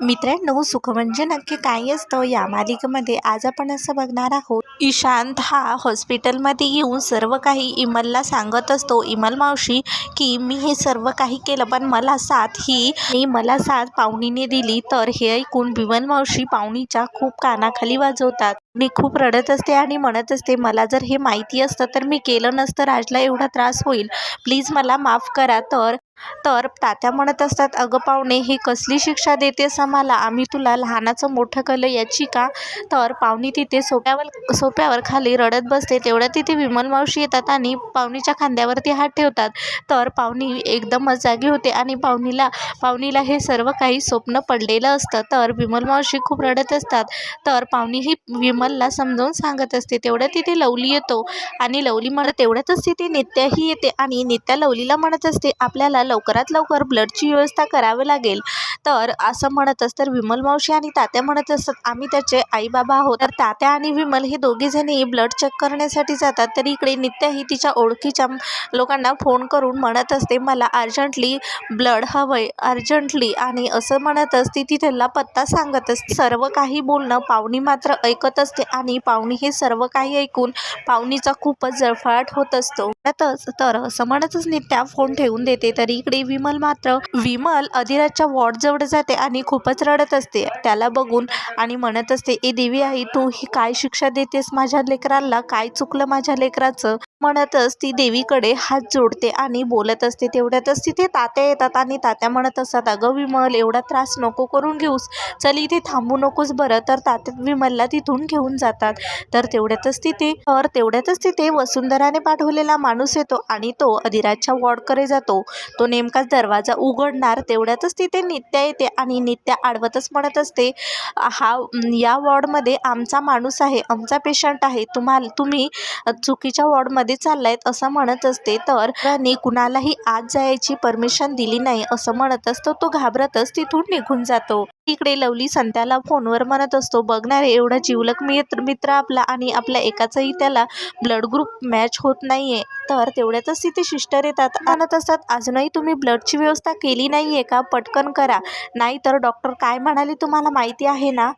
मित्रांनो सुख म्हणजे नक्की काय असतं या मालिकेमध्ये आज आपण असं बघणार आहोत ईशांत हा हॉस्पिटलमध्ये येऊन सर्व काही इमलला सांगत असतो. इमल मावशी की मी हे सर्व काही केलं पण मला साथ ही मला साथ पाहुणीने दिली. तर हे ऐकून विमल मावशी पाहुणीच्या खूप कानाखाली वाजवतात. मी खूप रडत असते आणि म्हणत असते मला जर हे माहिती असतं तर मी केलं नसतं. राजला एवढा त्रास होईल. प्लीज मला माफ करा. तर तर तात्या म्हणत असतात अगं पाहुणे ही कसली शिक्षा देतेस आम्हाला? आम्ही तुला लहानाचं मोठं कलं याची का? तर पाहुणी तिथे सोप्यावर सोप्यावर खाली रडत बसते. तेवढ्या तिथे विमल मावशी येतात आणि पाहुणीच्या खांद्यावरती हात ठेवतात. तर पाहुणी एकदमच जागी होते आणि पाहुणीला पाहुणीला हे सर्व काही स्वप्न पडलेलं असतं. तर विमल मावशी खूप रडत असतात. तर पाहुणी ही विमलला समजावून सांगत असते. तेवढ्यात तिथे लवली येतो आणि लवली म्हणत तेवढ्यातच तिथे नित्याही येते आणि नित्या लवलीला म्हणत असते आपल्याला लवकरात लवकर ब्लडची व्यवस्था करावी लागेल. तर असं म्हणतच तर विमल मावशी आणि तात्या म्हणत असतात आम्ही त्याचे आई बाबा आहोत. तर तात्या आणि विमल हे दोघीजणी ब्लड चेक करण्यासाठी जातात. तर इकडे नित्या ही तिच्या ओळखीच्या लोकांना फोन करून म्हणत असते मला अर्जंटली ब्लड हवंय अर्जंटली. आणि असं म्हणतच ती त्याला पत्ता सांगत असते. सर्व काही बोलणं पाहुणी मात्र ऐकत असते आणि पाहुणी हे सर्व काही ऐकून पाहुणीचा खूपच जळफळाट होत असतो. त्यातच तर असं म्हणतच नित्या फोन ठेवून देते. तर इकडे विमल मात्र विमल अधिराजच्या वॉर्डजवळ जाते आणि खूपच रडत असते. त्याला बघून आणि म्हणत असते ए देवी आई तू ही काय शिक्षा देतेस माझ्या लेकराला? काय चुकलं माझ्या लेकराचं? म्हणतच ती देवीकडे हात जोडते आणि बोलत असते. तेवढ्यातच तिथे तात्या येतात आणि तात्या म्हणत असतात अगं विमल एवढा त्रास नको करून घेऊस. चल इथे थांबू नकोस बरं. तर तात्या विमलला तिथून घेऊन जातात. तर तेवढ्यातच तिथे तर तेवढ्यातच तिथे वसुंधराने पाठवलेला माणूस येतो आणि तो अधिराजच्या वॉर्डकडे जातो. तो नेमकाच दरवाजा उघडणार तेवढ्यातच तिथे नित्या येते आणि नित्या आडवतच म्हणत असते हा या वॉर्डमध्ये आमचा माणूस आहे आमचा पेशंट आहे. तुम्हाला तुम्ही चुकीच्या वॉर्डमध्ये चाललायत असं म्हणत असते तर राणी कुणालाही आत जायची परमिशन दिली नाही असं म्हणत असतो तो घाबरतच तिथून निघून जातो. इकडे लवली संत्याला फोनवर म्हणत असतो बघणार एवढा जिवलक मित्र मित्र आपला आणि आपल्या एकाचाही त्याला ब्लड ग्रुप मॅच होत नाहीये. तर तेवढ्यातच तिथे सिस्टर येतात म्हणत असतात अजूनही तुम्ही ब्लडची व्यवस्था केली नाहीये का? पटकन करा. नाही तर डॉक्टर काय म्हणाले तुम्हाला माहिती आहे ना?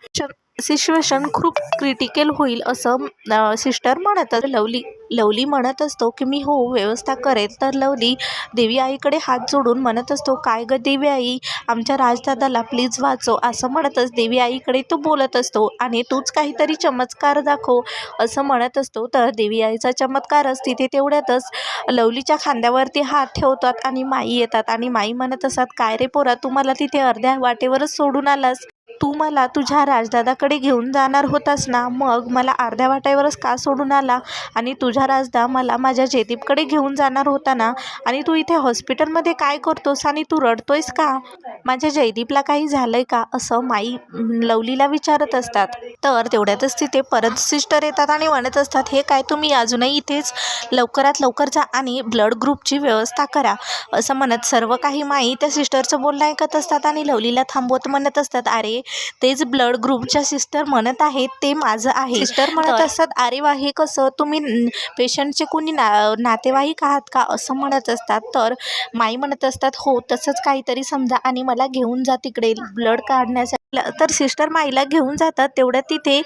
सिच्युएशन खूप क्रिटिकल होईल असं सिस्टर म्हणत लवली लवली म्हणत असतो की मी हो व्यवस्था करेल तर लवली देवी आईकडे हात जोडून म्हणत असतो काय ग देवी आई? आमच्या राजदादाला प्लीज वाचव. असं म्हणतच देवी आईकडे तो बोलत असतो आणि तूच काहीतरी चमत्कार दाखव. असं म्हणत असतो. तर देवी आईचा चमत्कारच तिथे तेवढ्यातच लवलीच्या खांद्यावरती हात ठेवतात आणि माई येतात. आणि माई म्हणत असतात काय रे पोरा तू मला तिथे अर्ध्या वाटेवरच सोडून आलास. तू मला तुझ्या राजदादाकडे घेऊन जाणार होतास ना? मग मला अर्ध्या वाटेवरच का सोडून आला? आणि तुझ्या राजदा मला माझ्या जयदीपकडे घेऊन जाणार होता ना? आणि तू इथे हॉस्पिटलमध्ये काय करतोस आणि तू रडतोयस का? माझ्या जयदीपला काही झालंय का? असं माई लवलीला विचारत असतात. तर तेवढ्यातच तिथे परत सिस्टर येतात आणि म्हणत असतात हे काय तुम्ही अजूनही इथेच? लवकरात लवकर जा आणि ब्लड ग्रुपची व्यवस्था करा. असं म्हणत सर्व काही माई त्या सिस्टरचं बोलणं ऐकत असतात आणि लवलीला थांबवत म्हणत असतात अरे तेच ब्लड ग्रुपच्या सिस्टर म्हणत आहेत ते माझं आहे. सिस्टर म्हणत असतात? अरे वा हे कसं? तुम्ही पेशंटचे कोणी ना नातेवाईक आहात का? असं म्हणत असतात. तर माई म्हणत असतात हो तसंच काहीतरी समजा आणि मला घेऊन जा तिकडे ब्लड काढण्यासाठी. तर सिस्टर माईला घेऊन जातात. तेवढ्यात तिथे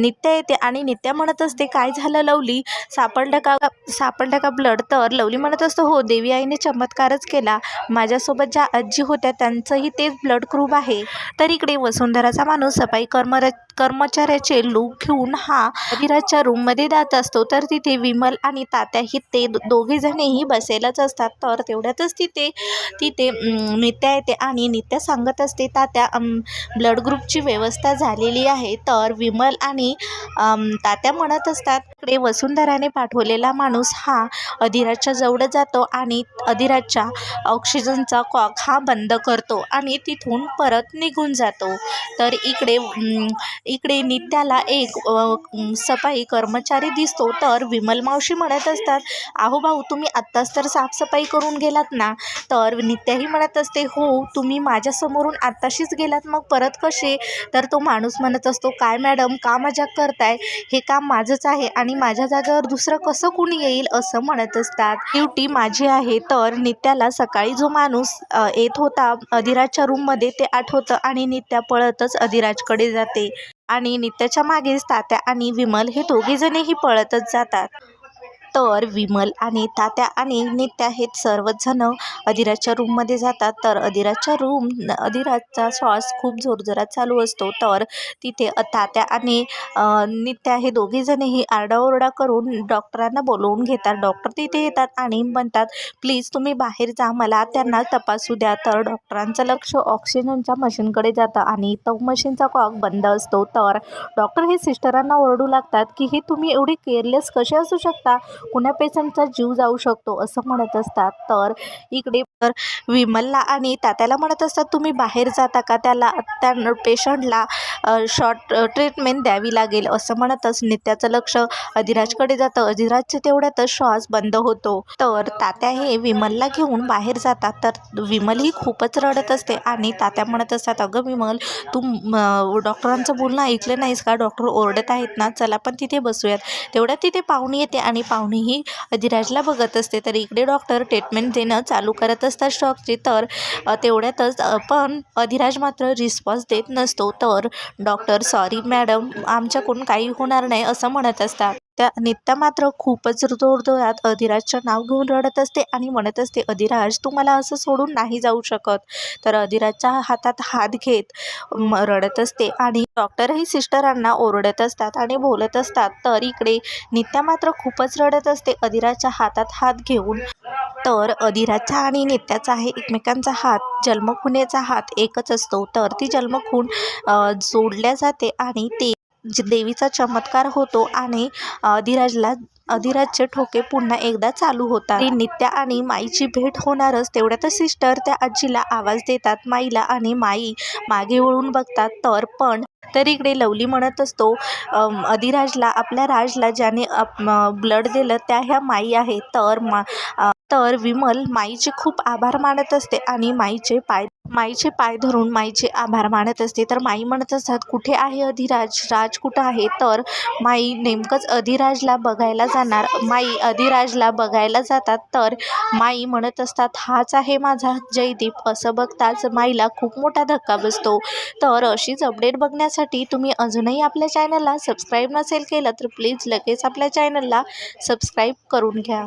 नित्या येते आणि नित्या म्हणत असते काय झालं लवली? सापडलं का? सापडलं का ब्लड? तर लवली म्हणत असतो हो देवी आईने चमत्कारच केला. माझ्यासोबत ज्या आजी होत्या त्यांचंही तेच ब्लड ग्रुप आहे. तर इकडे वसुंधराचा माणूस सफाई कर्मर कर्मचाऱ्याचे लूक घेऊन हा अधिराजच्या रूममध्ये जात असतो. तर तिथे विमल आणि तात्याही ते ते दोघेजणही बसेलच असतात. तर तेवढ्यातच तिथे तिथे नित्या येते आणि नित्या सांगत असते तात्या ब्लड ग्रुपची व्यवस्था झालेली आहे. तर विमल आणि तात्या म्हणत असतात इकडे वसुंधराने पाठवलेला माणूस हा अधिराजच्या जवळ जातो आणि अधिराजच्या ऑक्सिजनचा कॉक हा बंद करतो आणि तिथून परत निघून जातो. तर इकडे इकडे नित्याला एक सफाई कर्मचारी दिसतो. तर विमल मावशी म्हणत असतात अहो भाऊ तुम्ही आत्ताच तर साफसफाई करून गेलात ना? तर नित्याही म्हणत असते हो तुम्ही माझ्यासमोरून आत्ताशीच गेलात मग परत कसे? तर तो माणूस म्हणत असतो काय मॅडम का मजाक करताय? हे काम माझंच आहे आणि माझ्या जागेवर दुसरं कसं कुणी येईल? असं म्हणत असतात. ड्युटी माझी आहे. तर नित्याला सकाळी जो माणूस येत होता अधिराजच्या रूममध्ये ते आठवतं आणि नित्या पळतच अधिराजकडे जाते. आणि नित्याच्या मागेच तात्या आणि विमल हे दोघेजणही पळतच जातात. तर विमल आणि तात्या आणि नित्या हे सर्वजण अधिराजच्या रूममध्ये जातात. तर अधिराजच्या रूम अधिराजचा श्वास खूप जोरजोरात चालू असतो. तर तिथे तात्या आणि नित्या हे दोघेजणही आरडाओरडा करून डॉक्टरांना बोलवून घेतात. डॉक्टर तिथे येतात आणि म्हणतात प्लीज तुम्ही बाहेर जा मला त्यांना तपासू द्या. तर डॉक्टरांचं लक्ष ऑक्सिजनच्या मशीनकडे जातं आणि तो मशीनचा कॉक बंद असतो. तर डॉक्टर हे सिस्टरांना ओरडू लागतात की हे तुम्ही एवढी केअरलेस कसे असू शकता? कुण्या पेशंटचा जीव जाऊ शकतो असं म्हणत असतात. तर इकडे तर विमलला आणि तात्याला म्हणत असतात तुम्ही बाहेर जाता का? त्याला त्या पेशंटला शॉर्ट ट्रीटमेंट द्यावी लागेल. असं म्हणतच नित्याचं लक्ष अधिराजकडे जातं. अधिराजचे तेवढ्यातच श्वास बंद होतो. तर तात्या हे विमलला घेऊन बाहेर जातात. तर विमल ही खूपच रडत असते आणि तात्या म्हणत असतात अगं विमल तू डॉक्टरांचं बोलणं ऐकलं नाहीस का? डॉक्टर ओरडत आहेत ना? चला पण तिथे बसूयात. तेवढ्यात तिथे पाहुणी येते आणि पाहुणीही अधिराजला बघत असते. तर इकडे डॉक्टर ट्रीटमेंट देणं चालू करत असतात स्टॉकचे तर तेवढ्यातच पण अधिराज मात्र रिस्पॉन्स देत नसतो. तर डॉक्टर सॉरी मॅडम आमच्याकडून काही होणार नाही असं म्हणत असतात. त्या नित्या मात्र खूपच जोरदोरात अधिराजचं नाव घेऊन रडत असते आणि म्हणत असते अधिराज तू मला असं सोडून नाही जाऊ शकत. तर अधिराजच्या हातात हात घेत रडत असते आणि डॉक्टरही सिस्टरांना ओरडत असतात आणि बोलत असतात तर इकडे नित्या मात्र खूपच रडत असते. अधिराजच्या हातात हात घेऊन तर अधिराजचा आणि नित्याचा आहे एकमेकांचा हात जन्मखुनेचा हात एकच असतो. तर ती जन्मखून जोडल्या जाते आणि ते जे देवीचा चमत्कार होतो आणि धीरजला अधिराजचे ठोके पुन्हा एकदा चालू होतात. नित्या आणि माईची भेट होणारच. तेवढ्यातच सिस्टर त्या आजीला आवाज देतात. माईला आणि माई मागे वळून बघतात. तर पण तर इकडे लवली म्हणत असतो अधिराजला आपल्या राजला ज्याने ब्लड दिलं त्या ह्या माई आहे तर मा तर विमल माईचे खूप आभार मानत असते आणि माईचे पाय माईचे पाय धरून माईचे आभार मानत असते. तर माई म्हणत असतात कुठे आहे अधिराज? राज कुठं आहे? तर माई नेमकंच अधिराजला बघायला जाणार. माई अधिराजला बघायला जातात. तर माई म्हणत असतात हाच आहे माझा जयदीप. असं बघताच माईला खूप मोठा धक्का बसतो. तर अशीच अपडेट बघण्यासाठी तुम्ही अजूनही आपल्या चॅनलला सबस्क्राईब नसेल केलं तर प्लीज लगेच आपल्या चॅनलला सबस्क्राईब करून घ्या.